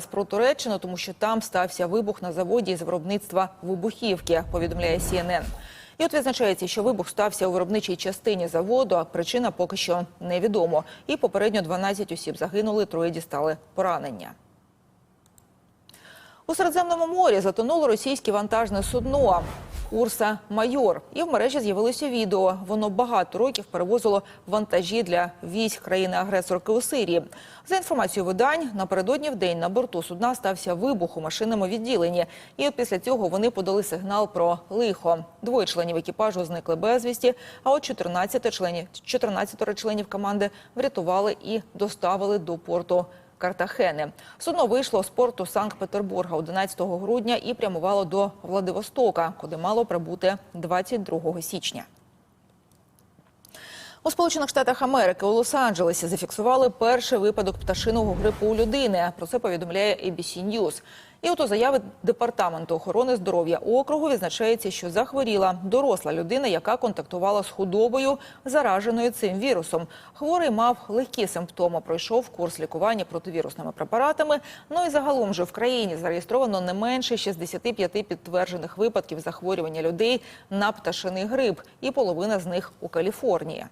Про Туреччину, тому що там стався вибух на заводі з виробництва вибухівки, повідомляє CNN. І от відзначається, що вибух стався у виробничій частині заводу, а причина поки що невідомо. І попередньо 12 осіб загинули, троє дістали поранення. У Середземному морі затонуло російське вантажне судно Урса Майор. І в мережі з'явилося відео. Воно багато років перевозило вантажі для військ країни-агресорки у Сирії. За інформацією видань, напередодні в день на борту судна стався вибух у машинному відділенні. І після цього вони подали сигнал про лихо. Двоє членів екіпажу зникли безвісті, а от 14 членів, 14 членів команди врятували і доставили до порту Картахени. Судно вийшло з порту Санкт-Петербурга 11 грудня і прямувало до Владивостока, куди мало прибути 22 січня. У Сполучених Штатах Америки у Лос-Анджелесі зафіксували перший випадок пташиного грипу у людини. Про це повідомляє ABC News. І от заяви департаменту охорони здоров'я округу відзначається, що захворіла доросла людина, яка контактувала з худобою, зараженою цим вірусом. Хворий мав легкі симптоми, пройшов курс лікування противірусними препаратами. Ну і загалом же в країні зареєстровано не менше 65 підтверджених випадків захворювання людей на пташиний грип, і половина з них у Каліфорнії.